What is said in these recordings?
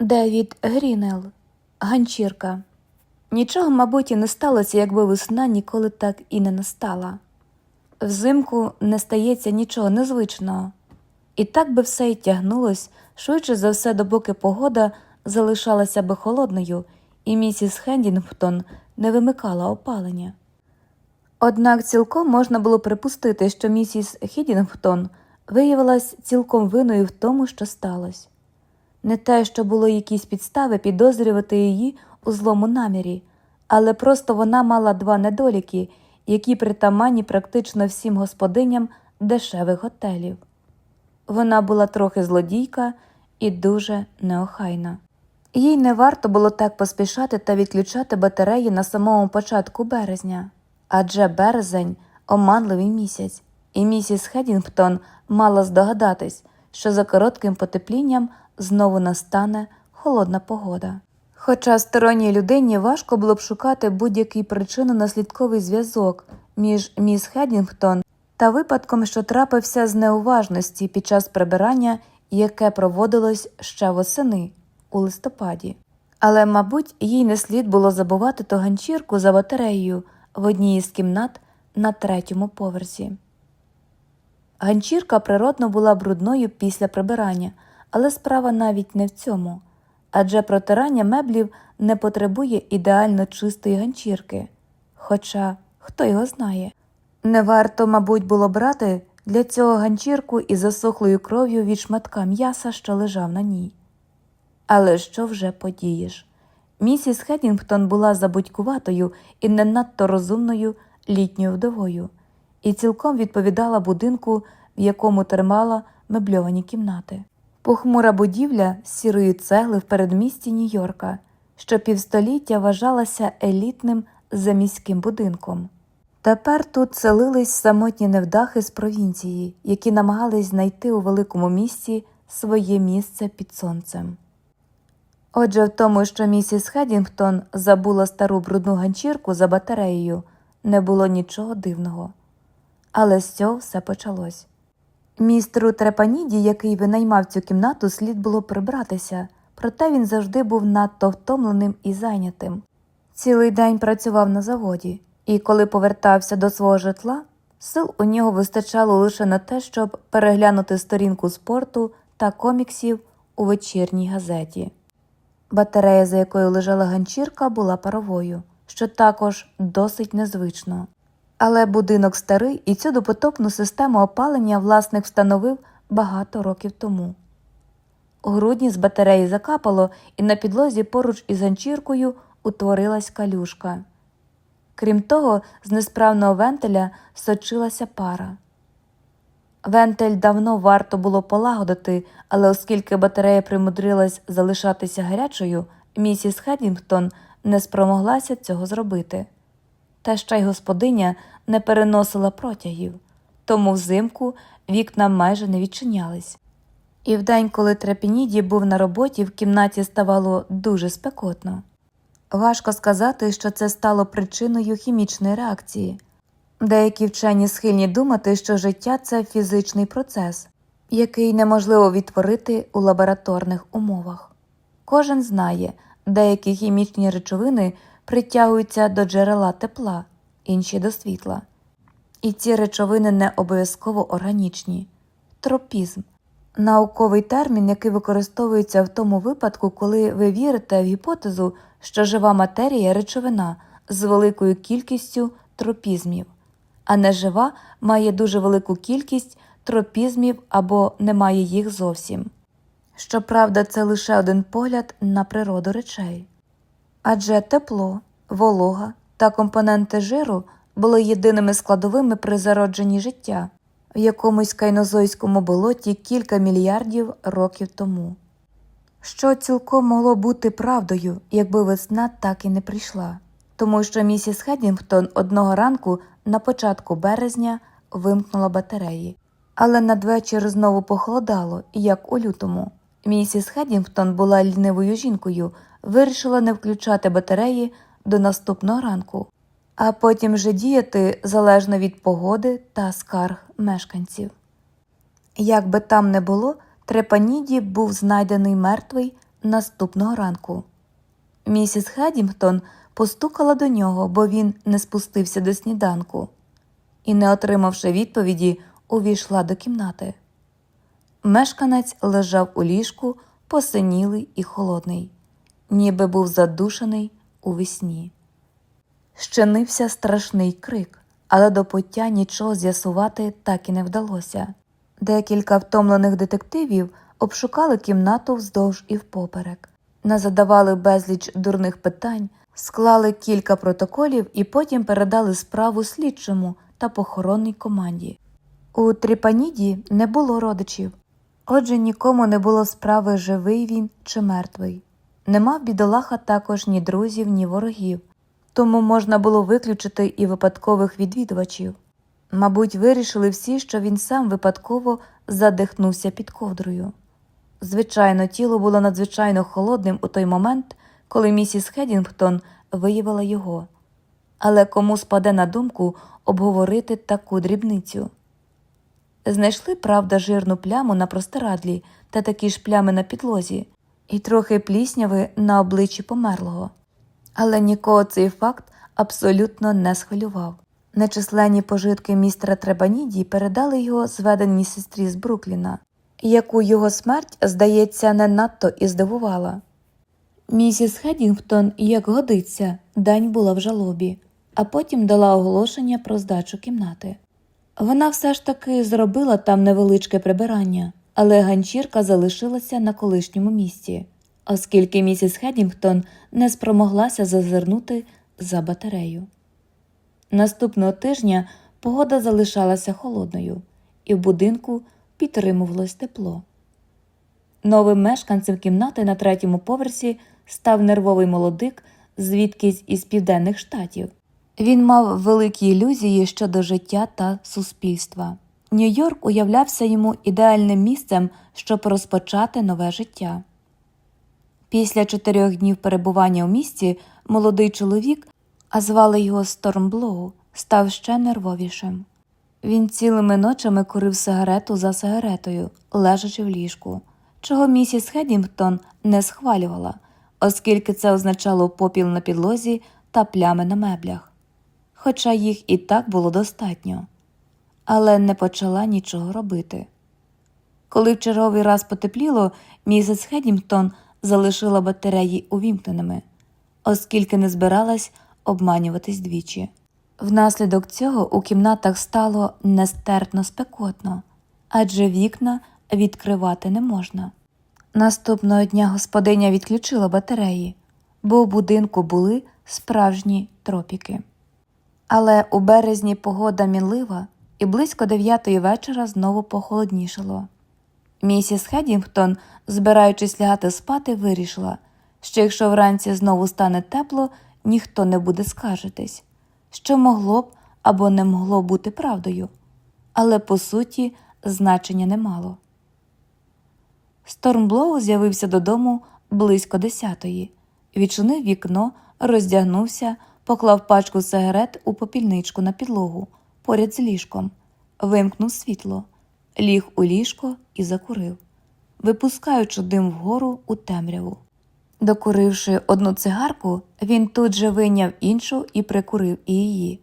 Девід Грінел, ганчірка. Нічого, мабуть, і не сталося, якби весна ніколи так і не настала. Взимку не стається нічого незвичного, і так би все й тягнулось, швидше за все, допоки погода залишалася би холодною, і місіс Хендінгтон не вимикала опалення. Однак цілком можна було припустити, що місіс Хідінгтон виявилась цілком виною в тому, що сталося. Не те, що було якісь підстави підозрювати її у злому намірі, але просто вона мала два недоліки, які притаманні практично всім господиням дешевих готелів. Вона була трохи злодійка і дуже неохайна. Їй не варто було так поспішати та відключати батареї на самому початку березня, адже березень оманливий місяць, і місіс Хедінгтон мала здогадатись, що за коротким потеплінням знову настане холодна погода. Хоча сторонній людині важко було б шукати будь-який причинно-наслідковий зв'язок між міс Хедінгтон та випадком, що трапився з неуважності під час прибирання, яке проводилось ще восени у листопаді. Але, мабуть, їй не слід було забувати ту ганчірку за батареєю в одній із кімнат на третьому поверсі. Ганчірка природно була брудною після прибирання, але справа навіть не в цьому, адже протирання меблів не потребує ідеально чистої ганчірки. Хоча хто його знає. Не варто, мабуть, було брати для цього ганчірку із засохлою кров'ю від шматка м'яса, що лежав на ній. Але що вже подієш? Місіс Хедінгтон була забудькуватою і не надто розумною літньою вдовою, і цілком відповідала будинку, в якому тримала мебльовані кімнати. Похмура будівля сірої цегли в передмісті Нью-Йорка, що півстоліття вважалася елітним заміським будинком. Тепер тут селились самотні невдахи з провінції, які намагались знайти у великому місті своє місце під сонцем. Отже, в тому, що місіс Хедінгтон забула стару брудну ганчірку за батареєю, не було нічого дивного. Але з цього все почалось. Містеру Трепаніді, який винаймав цю кімнату, слід було прибратися, проте він завжди був надто втомленим і зайнятим. Цілий день працював на заводі, і коли повертався до свого житла, сил у нього вистачало лише на те, щоб переглянути сторінку спорту та коміксів у вечірній газеті. Батарея, за якою лежала ганчірка, була паровою, що також досить незвично. Але будинок старий і цю допотопну систему опалення власник встановив багато років тому. У грудні з батареї закапало, і на підлозі поруч із ганчіркою утворилась калюшка. Крім того, з несправного вентиля сочилася пара. Вентиль давно варто було полагодити, але оскільки батарея примудрилась залишатися гарячою, місіс Хедінгтон не спромоглася цього зробити. Та ще й господиня не переносила протягів, тому взимку вікна майже не відчинялись. І вдень, коли Трепініді був на роботі, в кімнаті ставало дуже спекотно. Важко сказати, що це стало причиною хімічної реакції. Деякі вчені схильні думати, що життя це фізичний процес, який неможливо відтворити у лабораторних умовах. Кожен знає, деякі хімічні речовини притягуються до джерела тепла, інші до світла. І ці речовини не обов'язково органічні. Тропізм науковий термін, який використовується в тому випадку, коли ви вірите в гіпотезу, що жива матерія речовина з великою кількістю тропізмів, а нежива має дуже велику кількість тропізмів або не має їх зовсім. Щоправда, це лише один погляд на природу речей. Адже тепло, волога та компоненти жиру були єдиними складовими при зародженні життя в якомусь кайнозойському болоті кілька мільярдів років тому. Що цілком могло бути правдою, якби весна так і не прийшла, тому що місіс Хедінгтон одного ранку на початку березня вимкнула батареї, але надвечір знову похолодало, як у лютому. Місіс Хедінгтон була лінивою жінкою, вирішила не включати батареї до наступного ранку, а потім вже діяти залежно від погоди та скарг мешканців. Як би там не було, Трепаніді був знайдений мертвий наступного ранку. Місіс Хедінгтон постукала до нього, бо він не спустився до сніданку, і, не отримавши відповіді, увійшла до кімнати. Мешканець лежав у ліжку, посинілий і холодний, ніби був задушений у вісні. Щинився страшний крик, але до пуття нічого з'ясувати так і не вдалося. Декілька втомлених детективів обшукали кімнату вздовж і впоперек, назадавали безліч дурних питань, склали кілька протоколів і потім передали справу слідчому та похоронній команді. У Тріпаніді не було родичів, отже, нікому не було справи, живий він чи мертвий. Не мав бідолаха також ні друзів, ні ворогів, тому можна було виключити і випадкових відвідувачів. Мабуть, вирішили всі, що він сам випадково задихнувся під ковдрою. Звичайно, тіло було надзвичайно холодним у той момент, коли місіс Хедінгтон виявила його. Але кому спаде на думку обговорити таку дрібницю? Знайшли, правда, жирну пляму на простирадлі та такі ж плями на підлозі, і трохи плісняви на обличчі померлого. Але нікого цей факт абсолютно не схвилював. Нечисленні пожитки містера Требаніді передали його зведеній сестрі з Брукліна, яку його смерть, здається, не надто і здивувала. Місіс Хедінгтон, як годиться, день була в жалобі, а потім дала оголошення про здачу кімнати. Вона все ж таки зробила там невеличке прибирання, але ганчірка залишилася на колишньому місці, оскільки місіс Хедінгтон не спромоглася зазирнути за батарею. Наступного тижня погода залишалася холодною, і в будинку підтримувалось тепло. Новим мешканцем кімнати на третьому поверсі став нервовий молодик звідкись із південних штатів. Він мав великі ілюзії щодо життя та суспільства. Нью-Йорк уявлявся йому ідеальним місцем, щоб розпочати нове життя. Після чотирьох днів перебування у місті молодий чоловік, а звали його Стормблоу, став ще нервовішим. Він цілими ночами курив сигарету за сигаретою, лежачи в ліжку, чого місіс Хедінгтон не схвалювала, оскільки це означало попіл на підлозі та плями на меблях, хоча їх і так було достатньо, але не почала нічого робити. Коли в черговий раз потепліло, місіс Хедінгтон залишила батареї увімкненими, оскільки не збиралась обманюватись двічі. Внаслідок цього у кімнатах стало нестерпно спекотно, адже вікна відкривати не можна. Наступного дня господиня відключила батареї, бо у будинку були справжні тропіки. Але у березні погода мінлива, і близько дев'ятої вечора знову похолоднішало. Місіс Хедінгтон, збираючись лягати спати, вирішила, що якщо вранці знову стане тепло, ніхто не буде скаржитись, що могло б або не могло бути правдою, але по суті значення не мало. Стормблоу з'явився додому близько десятої, відчинив вікно, роздягнувся, поклав пачку сигарет у попільничку на підлогу поряд з ліжком, вимкнув світло, ліг у ліжко і закурив, випускаючи дим вгору у темряву. Докуривши одну цигарку, він тут же вийняв іншу і прикурив і її,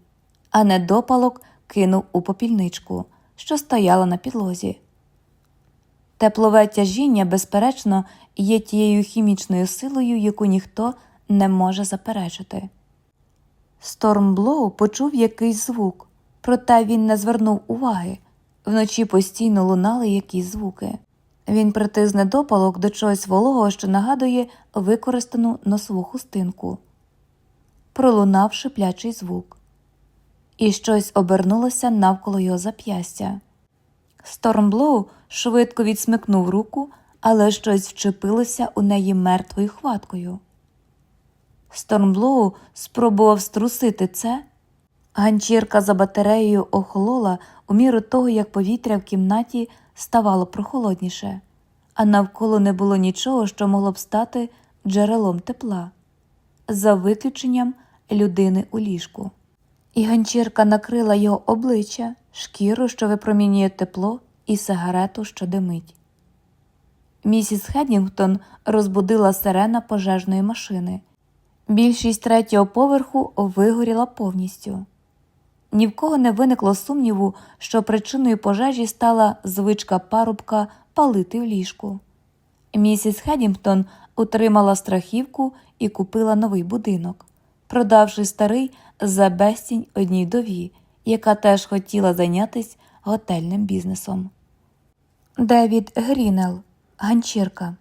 а недопалок кинув у попільничку, що стояла на підлозі. Теплове тяжіння, безперечно, є тією хімічною силою, яку ніхто не може заперечити. Стормблоу почув якийсь звук, проте він не звернув уваги. Вночі постійно лунали якісь звуки. Він притис недопалок до чогось вологого, що нагадує використану носову хустинку. Пролунав шиплячий звук, і щось обернулося навколо його зап'ястя. Стормблоу швидко відсмикнув руку, але щось вчепилося у неї мертвою хваткою. Стормблоу спробував струсити це. Ганчірка за батареєю охолола у міру того, як повітря в кімнаті ставало прохолодніше, а навколо не було нічого, що могло б стати джерелом тепла, за виключенням людини у ліжку. І ганчірка накрила його обличчя, шкіру, що випромінює тепло, і сигарету, що димить. Місіс Хеддінгтон розбудила сирена пожежної машини. Більшість третього поверху вигоріла повністю. Ні в кого не виникло сумніву, що причиною пожежі стала звичка парубка палити в ліжку. Місіс Хеддінгтон утримала страхівку і купила новий будинок, продавши старий за безцінь одній дові, яка теж хотіла зайнятися готельним бізнесом. Девід Грінел, ганчірка.